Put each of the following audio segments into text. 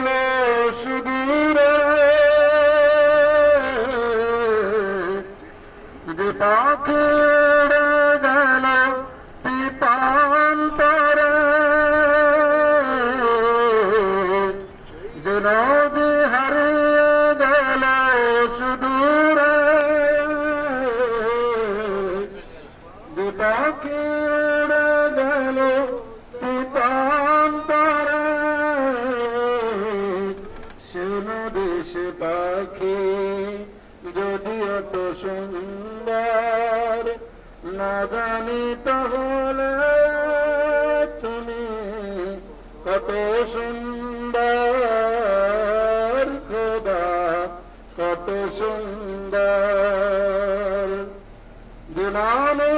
গেল সুদূরে। যে পাখি গেল পিপান্তরে। যে নদী হারিয়ে গেল সুদূরে। যে পাখি গেল পাখি যদি অত সুন্দর, না জানি তাহলে তুমি কত সুন্দর, খোদা, কত সুন্দর। দিনানো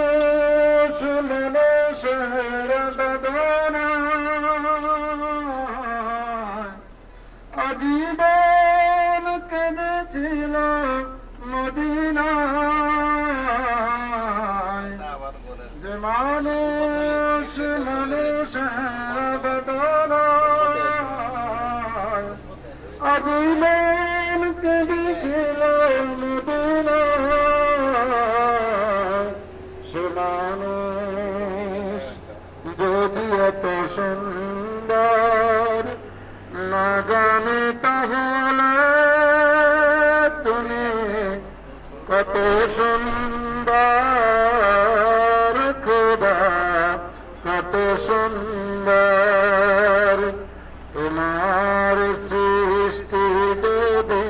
শুনলো শহর বদনা, আজীবন কেঁদেছিল মদিনায়। যে মানুষ মানুষ কত সুন্দর খোদা কত সুন্দর তোমার সৃষ্টি যদি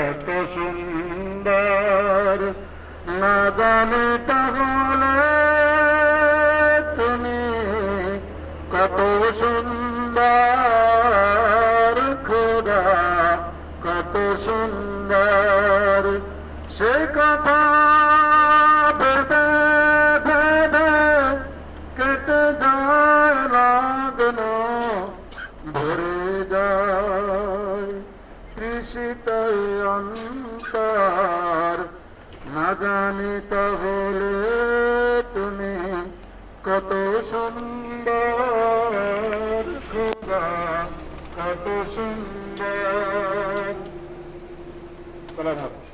এত সুন্দর। না জানি তাহলে তুমি কত সুন্দর সুন্দর, সে কথা ভেদে ভেদে কেটে যায় লাগল ভরে যায় কৃষিত অন্তর। না জানি তাহলে তুমি কত সুন্দর খোদা, কত সুন্দর सलाह